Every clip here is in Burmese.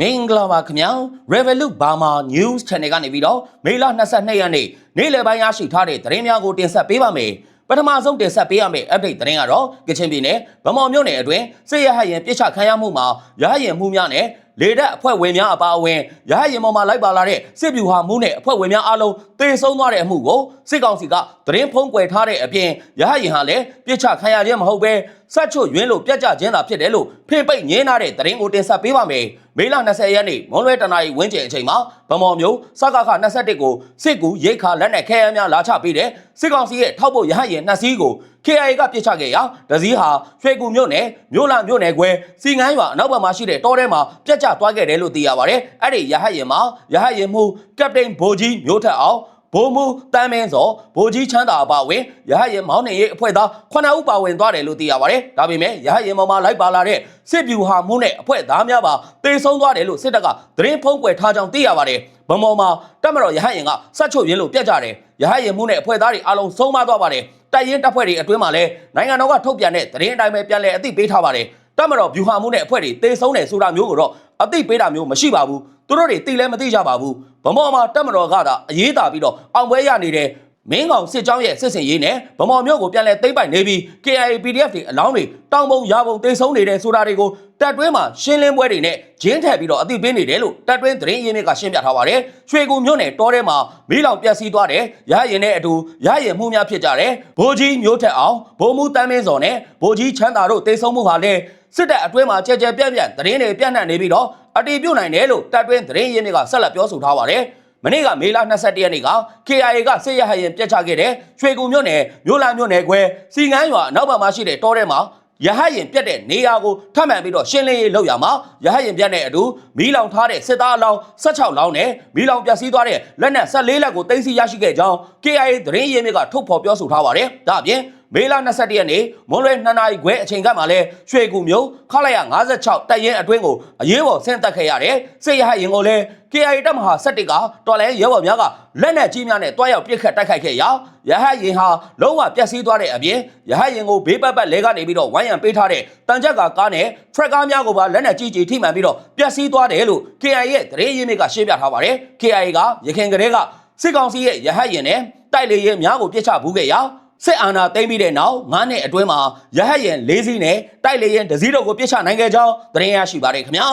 မင်္ဂလာပါခင်ဗျာ Revolut Burma News Channel ကနေပြီးတော့မေလ22ရက်နေ့နေ့လယ်ပိုင်းရရှိထားတဲ့သတင်းများကိုတင်ဆက်ပေးပါမယ်ပထမဆုံးတင်ဆက်ပေးရမယ့် update သတင်းကတော့ကချင်ပြည်နယ်ဗမော်မြို့နယ်အတွင်းစစ်ရဟရင်ပြစ်ချခံရမှုမှာရဟရင်မှုများနဲ့လေတပ်အဖွဲ့ဝင်များအပါအဝင်ရဟရင်ပေါ်မှာလိုက်ပါလာတဲ့စစ်ဗျူဟာမှုနဲ့အဖွဲ့ဝင်များအလုံးတေဆုံးသွားတဲ့အမှုကိုစစ်ကောင်စီကသတင်းဖုံးကွယ်ထားတဲ့အပြင်ရဟရင်ဟာလည်းပြစ်ချခံရခြင်းမဟုတ်ပဲစက်ချွတ်ယွင်းလို့ပြက်ကြခြင်းသာဖြစ်တယ်လို့ဖိပိတ်ငင်းထားတဲ့သတင်းကိုတင်ဆက်ပေးပါမယ်မေလ20ရက်နေ့မွန်လွဲတနာရီဝင်းကျင်အချိန်မှာဗမော်မျိုးစကခ21ကိုစစ်ကူရိတ်ခါလက်နဲ့ခဲယမ်းများလာချပေးတဲ့စစ်ကောင်စီရဲ့ထောက်ဖို့ရဟရင်နှစ်စီးကို KIA ကပြစ်ချခဲ့ရာဒဇီးဟာရွှေကူမြို့နယ်မြို့လာမြို့နယ်ခွဲစီငန်းရွာအနောက်ဘက်မှာရှိတဲ့တောထဲမှာပြက်ကျသွားခဲ့တယ်လို့သိရပါတယ်။အဲ့ဒီရဟရင်မှာရဟရင်မှုကပတိန်ဘိုကြီးမျိုးထက်အောင်ဘိုးမူတမ်းမင်းစောဘိုးကြီးချမ်းသာအပါဝင်ရဟရင်မောင်းနေရေးအဖွဲ့သား9ဦးပါဝင်သွားတယ်လို့သိရပါတယ်။ဒါပေမဲ့ရဟရင်မောင်မှာလိုက်ပါလာတဲ့ စစ်ဗျူဟာမှုနဲ့အဖွဲ့သားများပါတေဆုံးသွားတယ်လို့စစ်တပ်ကသတင်းဖုံးကွယ်ထားကြောင်းသိရပါတယ်။ဗမော်မှာတက်မတော်ရဟရင်ကစတ်ချုပ်ရင်းလို့ပြက်ကြတယ်။ရဟရင်မှုနဲ့အဖွဲ့သားတွေအလုံးဆုံးမသွားပါတယ်။တိုက်ရင်တပ်ဖွဲ့တွေအတွင်းမှာလည်းနိုင်ငံတော်ကထုတ်ပြန်တဲ့သတင်းအတိုင်းပဲပြန်လည်အသိပေးထားပါတယ်။တပ်မတော်ဗျူဟာမှုနဲ့အဖွဲ့တွေတေဆုံးတယ်ဆိုတာမျိုးကိုတော့အသိပေးတာမျိုးမရှိပါဘူး။သူတို့တွေသိလဲမသိကြပါဘူး။ဗမော်မှာတပ်မတော်ကသာအရေးတာပြီးတော့အောင်ပွဲရနေတဲ့ မင်းကောင်စစ်ကြောင်းရဲ့စစ်စင်ရေးနဲ့ဗမော်မျိုးကိုပြန်လဲသိမ့်ပိုင်နေပြီး KIA PDF တွေအလောင်းတွေတောင်ပုံရပုံတေဆုံးနေတဲ့ဆိုတာတွေကိုတပ်တွင်းမှာရှင်းလင်းပွဲတွေနဲ့ဂျင်းထည့်ပြီးတော့အသိပေးနေတယ်လို့တပ်တွင်းသတင်းရင်းမြစ်ကရှင်းပြထားပါတယ်။ရွှေကူမြို့နယ်တောထဲမှာမီးလောင်ပျက်စီးသွားတယ်။ရရင်နဲ့အတူရရင်မှုများဖြစ်ကြတယ်။ဘိုးကြီးမျိုးထက်အောင်ဘိုးမူတမ်းမင်းစော်နဲ့ဘိုးကြီးချမ်းသာတို့တေဆုံးမှုဟာလည်းစစ်တပ်အတွင်းမှာကြဲကြဲပြန့်ပြန့်သတင်းတွေပြန့်နှံ့နေပြီးတော့အတီးပြုတ်နိုင်တယ်လို့တပ်တွင်းသတင်းရင်းမြစ်ကဆက်လက်ပြောဆိုထားပါတယ်။ မနေ့ကမေလ22ရက်နေ့က KIA ကစစ်ရဟရင်ပြက်ချခဲ့တဲ့ရွှေကူမြို့နယ်မြို့လာမြို့နယ်ခွဲစီငန်းရွာနောက်ဘက်မှာရှိတဲ့တောထဲမှာရဟရင်ပြက်တဲ့နေရာကိုထပ်မံပြီးတော့ရှင်းလင်းရေးလုပ်ရမှာရဟရင်ပြက်တဲ့အတူမီးလောင်ထားတဲ့စစ်သားအလောင်း16လောင်းနဲ့မီးလောင်ပျက်စီးသွားတဲ့လက်နက်14လက်ကိုတင်စီရရှိခဲ့ကြောင်း KIA သတင်းရင်းမြစ်ကထုတ်ဖော်ပြောဆိုထားပါတယ်။ဒါအပြင် မေလ22ရက်နေ့မွန်လွဲ2နာရီခွဲအချိန်ကမှလည်းရွှေကူမျိုးခလိုက်ရ56တပ်ရင်အတွင်းကိုအရေးပေါ်ဆင်းသက်ခဲ့ရတယ်စစ်ရဟရင်ကိုလည်း KIA တပ်မဟာ17ကတော်လဲရဲဘော်များကလက်နက်ကြီးများနဲ့တွားရောက်ပစ်ခတ်တိုက်ခိုက်ခဲ့ရာရဟရင်ဟာလုံးဝပျက်စီးသွားတဲ့အပြင်ရဟရင်ကိုဘေးပတ်ပတ်လဲကနေပြီးတော့ဝိုင်းရံပေးထားတဲ့တန်ကြက်ကကားနဲ့ထရက်ကားများကိုပါလက်နက်ကြီးကြီးထိမှန်ပြီးတော့ပျက်စီးသွားတယ်လို့ KIA ရဲ့သတင်းရင်းမြစ်ကရှင်းပြထားပါတယ် KIA ကရခိုင်ကလေးကစစ်ကောင်စီရဲ့ရဟရင်နဲ့တိုက်လေရင်များကိုပြစ်ချဘူးခဲ့ရာ စစ်အာဏာသိမ်းပြီးတဲ့နောက်9နှစ်အတွင်းမှာရဟတ်ရင်၄စီးနဲ့တိုက်လေရင်တစ်စီးတော့ကိုပြစ်ချနိုင်ခဲ့ကြောင်းသတင်းရရှိပါတယ်ခင်ဗျာ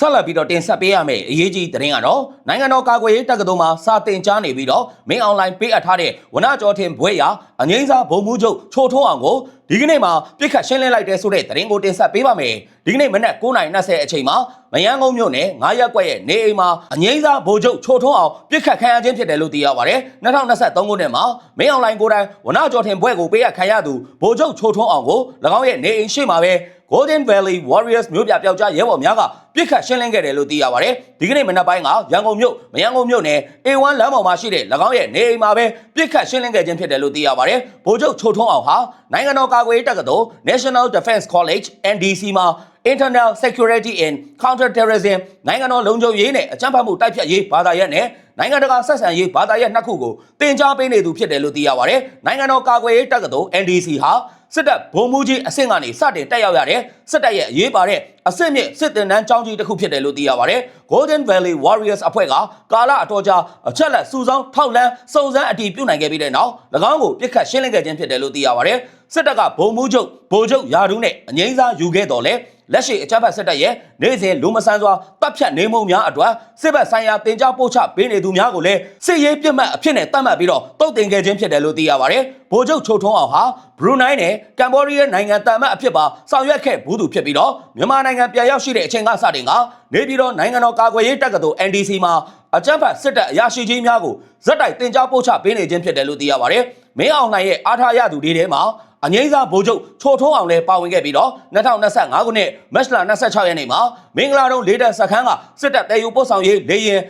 ဆက်လက်ပြီးတော့တင်ဆက်ပေးရမယ့်အရေးကြီးသတင်းကတော့နိုင်ငံတော်ကာကွယ်ရေးတပ်ကတော်မှာစာတင်ကြားနေပြီးတော့မင်းအွန်လိုင်းပေးအပ်ထားတဲ့ဝနကျော်ထင်ဘွဲရအငိမ့်စားဘုံမှုချုပ်ချိုထုံးအောင်ကိုဒီကနေ့မှာပြစ်ခတ်ရှင်းလင်းလိုက်တဲ့ဆိုတဲ့သတင်းကိုတင်ဆက်ပေးပါမယ်ဒီကနေ့မနက်9:20အချိန်မှာမယန်းကုန်းမြို့နယ်9ရက်ကွက်ရဲ့နေအိမ်မှာအငိမ့်စားဘိုလ်ချုပ်ချိုထုံးအောင်ပြစ်ခတ်ခံရခြင်းဖြစ်တယ်လို့သိရပါတယ်2023ခုနှစ်မှာမင်းအွန်လိုင်းကိုယ်တိုင်ဝနကျော်ထင်ဘွဲကိုပေးအပ်ခံရသူဘိုလ်ချုပ်ချိုထုံးအောင်ကို၎င်းရဲ့နေအိမ်ရှိမှာပဲ Golden Valley Warriors မြို့ပြပျောက်ကြားရဲဘော်များကပြစ်ခတ်ရှင်းလင်းခဲ့တယ်လို့သိရပါတယ်။ဒီကနေ့မနက်ပိုင်းကရန်ကုန်မြို့မရန်ကုန်မြို့နယ် A1 လမ်းပေါ်မှာရှိတဲ့၎င်းရဲ့နေအိမ်မှာပဲပြစ်ခတ်ရှင်းလင်းခဲ့ခြင်းဖြစ်တယ်လို့သိရပါတယ်။ဗိုလ်ချုပ်ချိုထုံးအောင်ဟာနိုင်ငံတော်ကာကွယ်ရေးတပ်ကတော် National Defense College NDC မှာ Internal Security and Counter-terrorism နိုင်ငံတော်လုံခြုံရေးနဲ့အကြမ်းဖက်မှုတိုက်ဖျက်ရေးဘာသာရပ်နဲ့နိုင်ငံတကာဆက်ဆံရေးဘာသာရပ်နှစ်ခုကိုတင် जा ပေးနေသူဖြစ်တယ်လို့သိရပါတယ်။နိုင်ငံတော်ကာကွယ်ရေးတပ်ကတော် NDC ဟာ စစ်တပ်ဗိုလ်မှူးကြီးအဆင့်ကနေစတင်တက်ရောက်ရတဲ့စစ်တပ်ရဲ့အရေးပါတဲ့အဆင့်မြင့်စစ်တင်တန်းကျောင်းကြီးတစ်ခုဖြစ်တယ်လို့သိရပါတယ်။ Golden Valley Warriors အဖွဲ့ကကာလအတော်ကြာအချက်လက်စူဆောင်းထောက်လန်းစုံစမ်းအတည်ပြုနိုင်ခဲ့ပြီးတဲ့နောက်၎င်းကိုပြစ်ခတ်ရှင်းလင်းခဲ့ခြင်းဖြစ်တယ်လို့သိရပါတယ်။ စစ်တပ်ကဗိုလ်မှူးချုပ်ဗိုလ်ချုပ်ယာဒူးနဲ့အငိမ့်စားယူခဲ့တော်လဲလက်ရှိအကြမ်းဖက်စစ်တပ်ရဲ့နေ့စဉ်လူမဆန်းစွာတပ်ဖြတ်နေမှုများအတွက်စစ်ဘက်ဆိုင်ရာတင် जा ပို့ချပေးနေသူများကိုလည်းစစ်ရေးပြစ်မှတ်အဖြစ်နဲ့တတ်မှတ်ပြီးတော့တုတ်တင်ခဲ့ခြင်းဖြစ်တယ်လို့သိရပါတယ်။ဗိုလ်ချုပ်ချိုထုံးအောင်ဟာဘရူနိုင်းနဲ့ကမ်ဘောဒီးယားနိုင်ငံတန်မတ်အဖြစ်ပါဆောင်ရွက်ခဲ့ဘူးသူဖြစ်ပြီးတော့မြန်မာနိုင်ငံပြန်ရောက်ရှိတဲ့အချိန်ကစတင်ကနေပြည်တော်နိုင်ငံတော်ကာကွယ်ရေးတပ်ကတော် NDC မှာအကြမ်းဖက်စစ်တပ်အရာရှိကြီးများကိုဇက်တိုက်တင် जा ပို့ချပေးနေခြင်းဖြစ်တယ်လို့သိရပါတယ်။မင်းအောင်လှိုင်ရဲ့အားထားရသူတွေထဲမှာ အငိမ့်စားဗိုလ်ချုပ်ချိုထုံးအောင်လည်းပါဝင်ခဲ့ပြီးတော့2025ခုနှစ်မတ်လ26ရက်နေ့မှာမင်္ဂလာတုံးလေးတပ်စခန်းကစစ်တပ်တည်ယူပို့ဆောင်ရေးလေရင်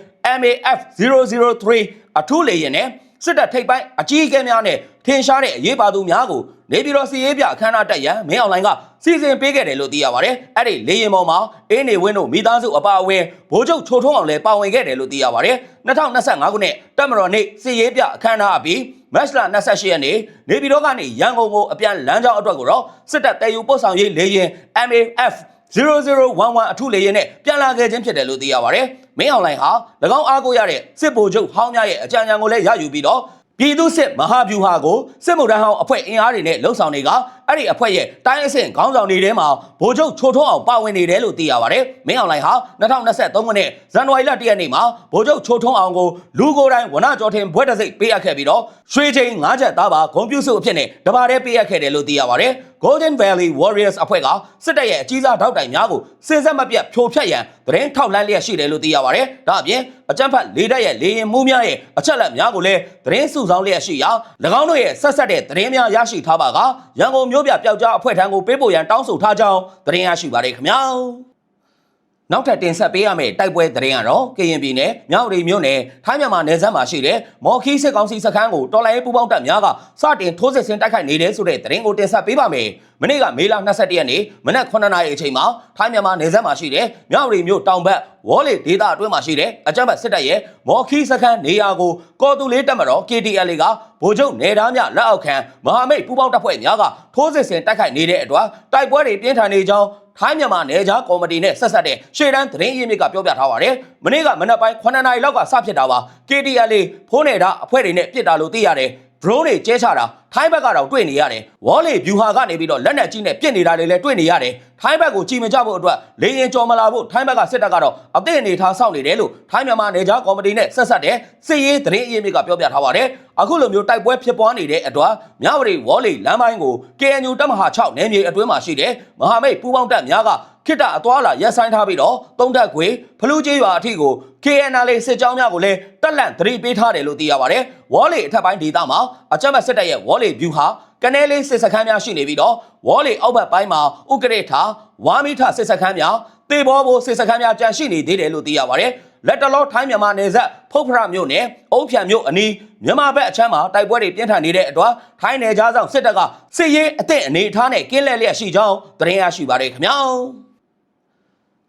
MAF 003အထူးလေရင်နဲ့စစ်တပ်ထိပ်ပိုင်းအကြီးအကဲများနဲ့ထင်ရှားတဲ့အရေးပါသူများကို နေပြည်တော်စီရေးပြအခမ်းအနားတက်ရန်မင်းအောင်လှိုင်ကစီစဉ်ပေးခဲ့တယ်လို့သိရပါတယ်။အဲ့ဒီလေရင်ပေါ်မှာအင်းနေဝင်းတို့မိသားစုအပါအဝင်ဗိုလ်ချုပ်ချိုထုံးအောင်လည်းပါဝင်ခဲ့တယ်လို့သိရပါတယ်။2025ခုနှစ်တပ်မတော်နေ့စီရေးပြအခမ်းအနားအပြီးမတ်လ28ရက်နေ့နေပြည်တော်ကနေရန်ကုန်ကိုအပြန်လမ်းကြောင်းအတွက်ကိုတော့စစ်တပ်တည်ယူပို့ဆောင်ရေးလေရင် MAF 0011အထုလေရင်နဲ့ပြန်လာခဲ့ခြင်းဖြစ်တယ်လို့သိရပါတယ်။မင်းအောင်လှိုင်ဟာ၎င်းအားကိုရတဲ့စစ်ဗိုလ်ချုပ်ဟောင်းများရဲ့အကြံဉာဏ်ကိုလည်းရယူပြီးတော့ ပြည်သူစစ်မဟာဗျူဟာကိုစစ်မှုထမ်းဟောင်းအဖွဲ့အင်အားတွေနဲ့လှုပ်ဆောင်တွေကအဲ့ဒီအဖွဲ့ရဲ့တိုင်းအဆင့်ခေါင်းဆောင်တွေထဲမှာဗိုလ်ချုပ်ချိုထွန်းအောင်ပါဝင်နေတယ်လို့သိရပါတယ်။မင်းအောင်လှိုင်ဟာ2023ခုနှစ်ဇန်နဝါရီလ1ရက်နေ့မှာဗိုလ်ချုပ်ချိုထွန်းအောင်ကိုလူကိုယ်တိုင်ဝနကြော်ထင်ဘွဲ့တစိတ်ပေးအပ်ခဲ့ပြီးတော့ရွှေချိန်၅ချက်သားပါဂုံပြူစုအဖြစ်နဲ့တပါးတည်းပေးအပ်ခဲ့တယ်လို့သိရပါတယ်။ Golden Valley Warriors အဖွဲ့ကစစ်တပ်ရဲ့အကြီးစားထောက်တိုင်များကိုစဉ်ဆက်မပြတ်ဖြိုဖျက်ရန်သတင်းထောက်လှမ်းလျက်ရှိတယ်လို့သိရပါတယ်။ဒါအပြင်အကြမ်းဖက်လေတပ်ရဲ့လေရင်မှုများရဲ့အချက်လက်များကိုလည်းသတင်းစုဆောင်းလျက်ရှိရာ၎င်းတို့ရဲ့ဆက်ဆက်တဲ့သတင်းများရရှိထားပါကရန်ကုန်မြို့ပြပျောက်ကြားအဖွဲ့ထံကိုပေးပို့ရန်တောင်းဆိုထားကြောင်းသတင်းရရှိပါတယ်ခင်ဗျာ။ နောက်ထပ်တင်ဆက်ပေးရမယ့်တိုက်ပွဲသတင်းကတော့ကရင်ပြည်နယ်မြောက်ရီမြို့နယ်ထိုင်းမြန်မာနယ်စပ်မှာရှိတဲ့မော်ခီစစ်ကောင်စီစခန်းကိုတော်လိုင်းပူပေါင်းတပ်များကစတင်ထိုးစစ်ဆင်တိုက်ခိုက်နေတယ်ဆိုတဲ့သတင်းကိုတင်ဆက်ပေးပါမယ်။မနေ့ကမေလ22ရက်နေ့မနက်9:00နာရီအချိန်မှာထိုင်းမြန်မာနယ်စပ်မှာရှိတဲ့မြောက်ရီမြို့တောင်ဘက်ဝေါ်လေဒေသအတွင်းမှာရှိတဲ့အကြမ်းဖက်စစ်တပ်ရဲ့မော်ခီစခန်းနေရာကိုကော်တူလေးတပ်မတော် KTL ကဗိုလ်ချုပ်နေသားများလက်အောက်ခံမဟာမိတ်ပူပေါင်းတပ်ဖွဲ့များကထိုးစစ်ဆင်တိုက်ခိုက်နေတဲ့အတွက်တိုက်ပွဲတွေပြင်းထန်နေကြောင်း ထိုင်းမြန်မာနယ်ခြားကော်မတီနဲ့ဆက်ဆက်တဲ့ရှေ့တန်းသတင်းရင်းမြစ်ကပြောပြထားပါတယ်။မနေ့ကမနက်ပိုင်း9နာရီလောက်ကစဖြစ်တာပါ။ KTL ဖိုးနေတာအဖွဲ့တွေနဲ့ပြစ်တာလို့သိရတယ်။ drone တွေကျဲချတာထိုင်းဘက်ကတော့တွေ့နေရတယ်။ wall လေ view ဟာကနေပြီးတော့လက်နက်ကြီးနဲ့ပြစ်နေတာတွေလည်းတွေ့နေရတယ်။ထိုင်းဘက်ကိုကြည်မကြဖို့အတွက်လေရင်ကြော်မလာဖို့ထိုင်းဘက်ကစစ်တပ်ကတော့အသင့်အနေထားစောင့်နေတယ်လို့ထိုင်းမြန်မာနယ်ခြားကော်မတီနဲ့ဆက်ဆက်တဲ့စစ်ရေးသတင်းအရင်းမြစ်ကပြောပြထားပါတယ်။အခုလိုမျိုးတိုက်ပွဲဖြစ်ပွားနေတဲ့အတွက်မြဝတီ wall လေလမ်းပိုင်းကို KNU တပ်မဟာ6နယ်မြေအတွင်းမှာရှိတဲ့မဟာမိတ်ပူးပေါင်းတပ်များက ခိတ္တအသွာလာရက်ဆိုင်ထားပြီးတော့တုံးတက်ခွေဖလူးကျေးရွာအထိကို KNL စစ်ကြောင်းများကိုလည်းတက်လန့်သတိပေးထားတယ်လို့သိရပါတယ်။ဝေါ်လီအထက်ပိုင်းဒေသမှာအကြမ်းဖက်စစ်တပ်ရဲ့ဝေါ်လီ view ဟာကနေလေးစစ်စခန်းများရှိနေပြီးတော့ဝေါ်လီအောက်ဘက်ပိုင်းမှာဥကရထာဝါမိထစစ်စခန်းများတေဘောဘိုစစ်စခန်းများကြန့်ရှိနေသေးတယ်လို့သိရပါတယ်။လက်တလောထိုင်းမြန်မာနယ်စပ်ဖုတ်ဖရမြို့နယ်အုံးဖြံမြို့အနီးမြန်မာဘက်အချမ်းမှာတိုက်ပွဲတွေပြင်းထန်နေတဲ့အတွက်ထိုင်းနယ်ခြားဆောင်စစ်တပ်ကစစ်ရေးအသင့်အနေအထားနဲ့ကင်းလဲလျက်ရှိကြောင်းသတင်းရရှိပါတယ်ခင်ဗျာ။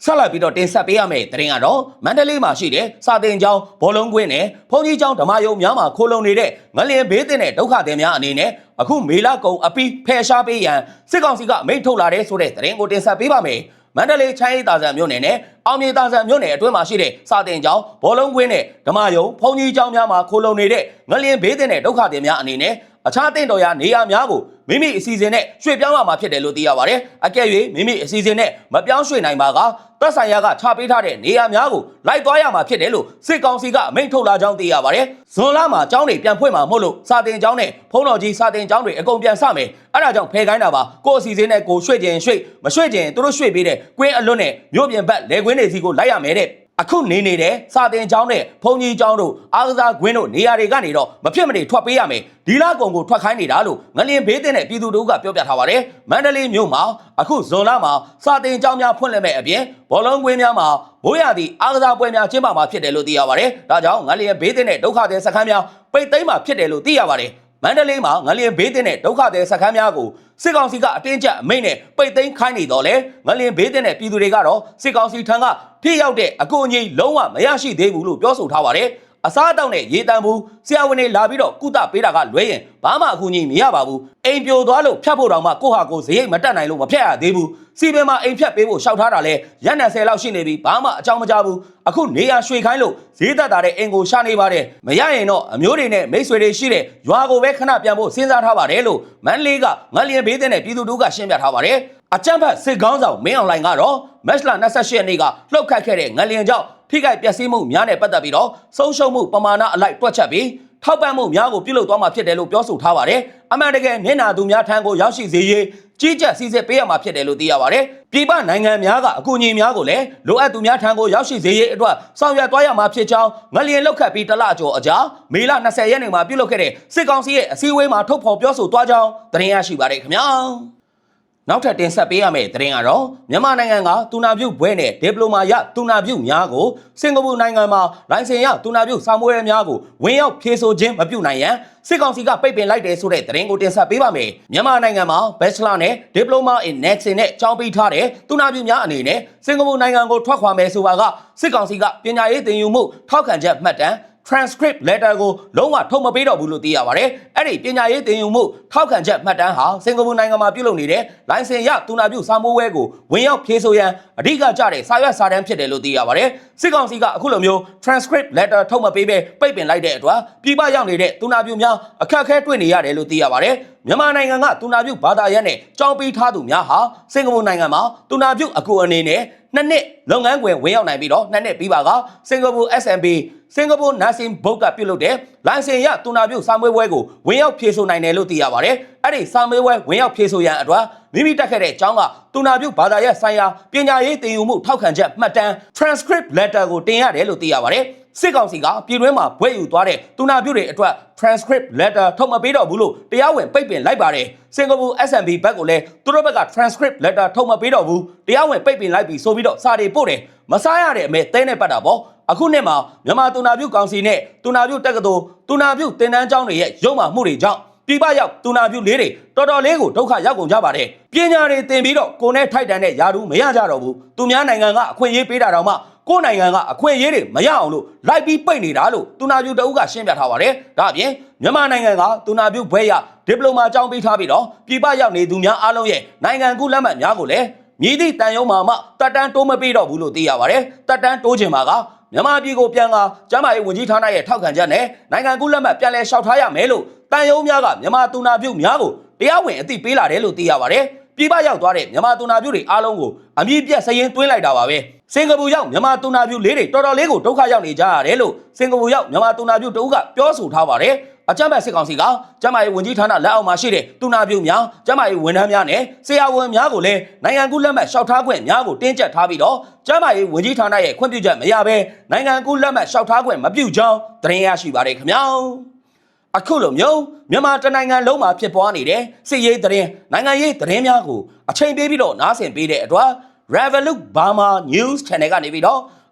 ဆက်လက်ပြီးတော့တင်ဆက်ပေးရမယ့်သတင်းကတော့မန္တလေးမှာရှိတဲ့စာတင်ကျောင်းဘောလုံးကွင်းနဲ့ဘုံကြီးကျောင်းဓမ္မယုံများမှာခိုးလုံနေတဲ့ငလျင်ဘေးတင်တဲ့ဒုက္ခသည်များအနေနဲ့အခုမေလကုံအပီးဖယ်ရှားပေးရန်စစ်ကောင်စီကအမိန့်ထုတ်လာတဲ့ဆိုတဲ့သတင်းကိုတင်ဆက်ပေးပါမယ်မန္တလေးချမ်းရီတာဆန်မြို့နယ်နဲ့အောင်မြေတာဆန်မြို့နယ်အတွင်းမှာရှိတဲ့စာတင်ကျောင်းဘောလုံးကွင်းနဲ့ဓမ္မယုံဘုံကြီးကျောင်းများမှာခိုးလုံနေတဲ့ငလျင်ဘေးတင်တဲ့ဒုက္ခသည်များအနေနဲ့ အခြားတင်တော်ရာနေရာများကိုမိမိအစီအစဉ်နဲ့ရွှေ့ပြောင်းရမှာဖြစ်တယ်လို့သိရပါတယ်။အကယ်၍မိမိအစီအစဉ်နဲ့မပြောင်းရွှေ့နိုင်ပါကသက်ဆိုင်ရာကချပေးထားတဲ့နေရာများကိုလိုက်သွားရမှာဖြစ်တယ်လို့စစ်ကောင်စီကအမိန့်ထုတ်လာကြောင်းသိရပါတယ်။ဇွန်လမှာကျောင်းတွေပြန်ဖွင့်မှာမဟုတ်လို့စာတင်ကျောင်းနဲ့ဖုံးတော်ကြီးစာတင်ကျောင်းတွေအကုန်ပြန်စမယ်။အဲ့ဒါကြောင့်ဖယ်ခိုင်းတာပါ။ကိုယ်အစီအစဉ်နဲ့ကိုရွှေ့ခြင်းရွှေ့မရွှေ့ခြင်းသူတို့ရွှေ့ပေးတဲ့ကွင်းအလွတ်နဲ့မြို့ပြင်ဘက်လေကွင်းတွေစီကိုလိုက်ရမယ်တဲ့။ အခုနေနေတဲ့စာတင်ကျောင်းနဲ့ဘုံကြီးကျောင်းတို့အားကစားကွင်းတို့နေရာတွေကနေတော့မဖြစ်မနေထွက်ပေးရမယ်ဒီလာကုံကိုထွက်ခိုင်းနေတာလို့ငလျင်ဘေးတင်တဲ့ပြည်သူတို့ကပြောပြထားပါတယ်မန္တလေးမြို့မှာအခုဇွန်လမှာစာတင်ကျောင်းများဖွင့်လှစ်မဲ့အပြင်ဘောလုံးကွင်းများမှာမိုးရသည့်အားကစားပွဲများကျင်းပမှာဖြစ်တယ်လို့သိရပါတယ်ဒါကြောင့်ငလျင်ဘေးတင်တဲ့ဒုက္ခသည်စခန်းများပိတ်သိမ်းမှာဖြစ်တယ်လို့သိရပါတယ် မန္တလေးမှာငလျင်ဘေးတင်တဲ့ဒုက္ခသည်စခန်းများကိုစစ်ကောင်စီကအတင်းကျပ်အမိန့်နဲ့ပိတ်သိမ်းခိုင်းနေတော့လေငလျင်ဘေးတင်တဲ့ပြည်သူတွေကတော့စစ်ကောင်စီထံကထိရောက်တဲ့အကူအညီလုံးဝမရရှိသေးဘူးလို့ပြောဆိုထားပါတယ် အစားအသောက်နဲ့ရေတံဘူးဆရာဝန်တွေလာပြီးတော့ကုသပေးတာကလွဲရင်ဘာမှအကူအညီမရပါဘူးအိမ်ပြိုသွားလို့ဖြတ်ဖို့တောင်မှကိုယ့်ဟာကိုယ်ဇရိတ်မတက်နိုင်လို့မဖြတ်ရသေးဘူးစီပင်မှာအိမ်ဖြတ်ပေးဖို့ရှောက်ထားတာလဲရက်နယ်ဆယ်လောက်ရှိနေပြီဘာမှအကြောင်းမကြားဘူးအခုနေရရွှေခိုင်းလို့ဈေးသက်တာတဲ့အိမ်ကိုရှာနေပါတယ်မရရင်တော့အမျိုးတွေနဲ့မိတ်ဆွေတွေရှိတဲ့ရွာကိုပဲခဏပြန်ဖို့စဉ်းစားထားပါတယ်လို့မန်လေးကငလျင်ဘေးတဲ့ပြည်သူတို့ကရှင်းပြထားပါတယ်အကြမ်းဖက်စစ်ကောင်းဆောင်မင်းအွန်လိုင်းကတော့မက်လ28ရက်နေ့ကလှုပ်ခတ်ခဲ့တဲ့ငလျင်ကြောင့် ထိခိုက်ပျက်စီးမှုများနဲ့ပတ်သက်ပြီးတော့ဆုံးရှုံးမှုပမာဏအလိုက်တွက်ချက်ပြီးထောက်ပံ့မှုများကိုပြုလုပ်သွားမှာဖြစ်တယ်လို့ပြောဆိုထားပါတယ်။အမှန်တကယ်နင့်နာသူများထံကိုရောက်ရှိစေရေးကြီးကြပ်စီစစ်ပေးရမှာဖြစ်တယ်လို့သိရပါတယ်။ပြည်ပနိုင်ငံများကအကူအညီများကိုလည်းလိုအပ်သူများထံကိုရောက်ရှိစေရေးအတွက်ဆောင်ရွက်သွားရမှာဖြစ်ကြောင်းငလျင်လောက်ခတ်ပြီးတလကျော်အကြာမေလ20ရက်နေ့မှာပြုလုပ်ခဲ့တဲ့စစ်ကောင်စီရဲ့အစည်းအဝေးမှာထုတ်ဖော်ပြောဆိုသွားကြောင်းသတင်းရရှိပါတယ်ခင်ဗျာ။ နောက်ထပ်တင်ဆက်ပေးရမယ့်သတင်းကတော့မြန်မာနိုင်ငံကတူနာပြုတ်ဘွဲနဲ့ဒီပလိုမာရတူနာပြုတ်များကိုစင်ကာပူနိုင်ငံမှာလိုင်စင်ရတူနာပြုတ်စာမွေးများကိုဝင်ရောက်ဖြေဆိုခြင်းမပြုနိုင်ရန်စစ်ကောင်စီကပိတ်ပင်လိုက်တယ်ဆိုတဲ့သတင်းကိုတင်ဆက်ပေးပါမယ်မြန်မာနိုင်ငံမှာ Bachelor နဲ့ Diploma in Nursing နဲ့ကျောင်းပေးထားတဲ့တူနာပြုတ်များအနေနဲ့စင်ကာပူနိုင်ငံကိုထွက်ခွာမယ်ဆိုတာကစစ်ကောင်စီကပညာရေးသင်ယူမှုထောက်ခံချက်မှတ်တမ်း transcript letter ကိုလုံးဝထုတ်မပေးတော့ဘူးလို့သိရပါတယ်အဲ့ဒီပညာရေးသင်ယူမှုထောက်ခံချက်မှတ်တမ်းဟာစင်ကာပူနိုင်ငံမှာပြုလုပ်နေတဲ့လိုင်စင်ရတူနာပြုစာမိုးဝဲကိုဝင်ရောက်ဖြေဆိုရန်အဓိကကျတဲ့စာရွက်စာတမ်းဖြစ်တယ်လို့သိရပါတယ်စစ်ကောင်စီကအခုလိုမျိုး transcript letter ထုတ်မပေးဘဲပိတ်ပင်လိုက်တဲ့အတွက်ပြည်ပရောက်နေတဲ့တူနာပြုများအခက်အခဲတွေ့နေရတယ်လို့သိရပါတယ်မြန်မာနိုင်ငံကတူနာပြုဘာသာရပ်နဲ့ကြောင်းပေးထားသူများဟာစင်ကာပူနိုင်ငံမှာတူနာပြုအကူအနေနဲ့နှစ်နှစ်လုပ်ငန်းခွင်ဝင်ရောက်နိုင်ပြီးတော့နှစ်နှစ်ပြီးပါကစင်ကာပူ SMB စင်ကာပူ Nursing Board ကပြုလုပ်တဲ့လိုင်စင်ရတူနာပြုစာမွေးပွဲကိုဝင်ရောက်ဖြေဆိုနိုင်တယ်လို့သိရပါတယ်။အဲ့ဒီစာမွေးပွဲဝင်ရောက်ဖြေဆိုရန်အတွက်မိမိတက်ခဲ့တဲ့အကြောင်းကတူနာပြုဘာသာရပ်ဆိုင်ရာပညာရေးသင်ယူမှုထောက်ခံချက်မှတ်တမ်း transcript letter ကိုတင်ရတယ်လို့သိရပါတယ်။စစ်ကောင်စီကပြည်တွင်းမှာဘွဲ့ယူသွားတဲ့တူနာပြုတွေအတွက် transcript letter ထုတ်မပေးတော့ဘူးလို့တရားဝင်ပိတ်ပင်လိုက်ပါတယ်။စင်ကာပူ SMB ဘက်ကိုလည်းသူတို့ဘက်က transcript letter ထုတ်မပေးတော့ဘူးတရားဝင်ပိတ်ပင်လိုက်ပြီးဆိုပြီးတော့စာတွေပို့တယ်မစားရတဲ့အမဲတဲနဲ့ပတ်တာပေါ့ အခုနှစ်မှာမြန်မာတူနာပြုကောင်စီနဲ့တူနာပြုတက္ကသိုလ်တူနာပြုတင်တန်းကျောင်းတွေရဲ့ရုံမှမှုတွေကြောင့်ပြပရောက်တူနာပြုလေးတွေတော်တော်လေးကိုဒုက္ခရောက်ကုန်ကြပါတယ်ပညာတွေသင်ပြီးတော့ကိုနဲ့ထိုက်တန်တဲ့ယာတူမရကြတော့ဘူးသူများနိုင်ငံကအခွင့်အရေးပေးတာတော့မှကိုယ်နိုင်ငံကအခွင့်အရေးတွေမရအောင်လို့လိုက်ပြီးပိတ်နေတာလို့တူနာပြုတအုပ်ကရှင်းပြထားပါတယ်ဒါအပြင်မြန်မာနိုင်ငံကတူနာပြုဘွဲရဒီပလိုမာကျောင်းပေးထားပြီးတော့ပြပရောက်နေသူများအားလုံးရဲ့နိုင်ငံကူးလက်မှတ်များကိုလည်းမြည်သည့်တန်ယုံမှာမှတက်တန်းတိုးမပေးတော့ဘူးလို့သိရပါတယ်တက်တန်းတိုးခြင်းမှာက မြန်မာပြည်ကိုပြန်ကကျမ်းမာရေးဝန်ကြီးဌာနရဲ့ထောက်ခံချက်နဲ့နိုင်ငံကူးလက်မှတ်ပြန်လည်လျှောက်ထားရမယ်လို့တန်ယုံများကမြန်မာတူနာပြုများကိုတရားဝင်အသိပေးလာတယ်လို့သိရပါတယ်ပြည်ပရောက်သွားတဲ့မြန်မာတူနာပြုတွေအားလုံးကိုအမြင့်ပြတ်စရင်သွင်းလိုက်တာပါပဲစင်ကာပူရောက်မြန်မာတူနာပြုလေးတွေတော်တော်လေးကိုဒုက္ခရောက်နေကြရတယ်လို့စင်ကာပူရောက်မြန်မာတူနာပြုတအုပ်ကပြောဆိုထားပါတယ် အကြမ်းဖက်စစ်ကောင်စီကကျမ်းမာရေးဝန်ကြီးဌာနလက်အောက်မှာရှိတဲ့တူနာပြုများကျမ်းမာရေးဝန်ထမ်းများနဲ့ဆရာဝန်များကိုလည်းနိုင်ငံကူးလက်မှတ်လျှောက်ထားခွင့်များကိုတင်းကျပ်ထားပြီးတော့ကျမ်းမာရေးဝန်ကြီးဌာနရဲ့ခွင့်ပြုချက်မရဘဲနိုင်ငံကူးလက်မှတ်လျှောက်ထားခွင့်မပြုကြောင်းသတင်းရရှိပါတယ်ခင်ဗျာအခုလိုမျိုးမြန်မာတနိုင်ငံလုံးမှာဖြစ်ပွားနေတဲ့စစ်ရေးသတင်းနိုင်ငံရေးသတင်းများကိုအချိန်ပေးပြီးတော့နားဆင်ပေးတဲ့အတွက် Revolut Burma News Channel ကနေပြီးတော့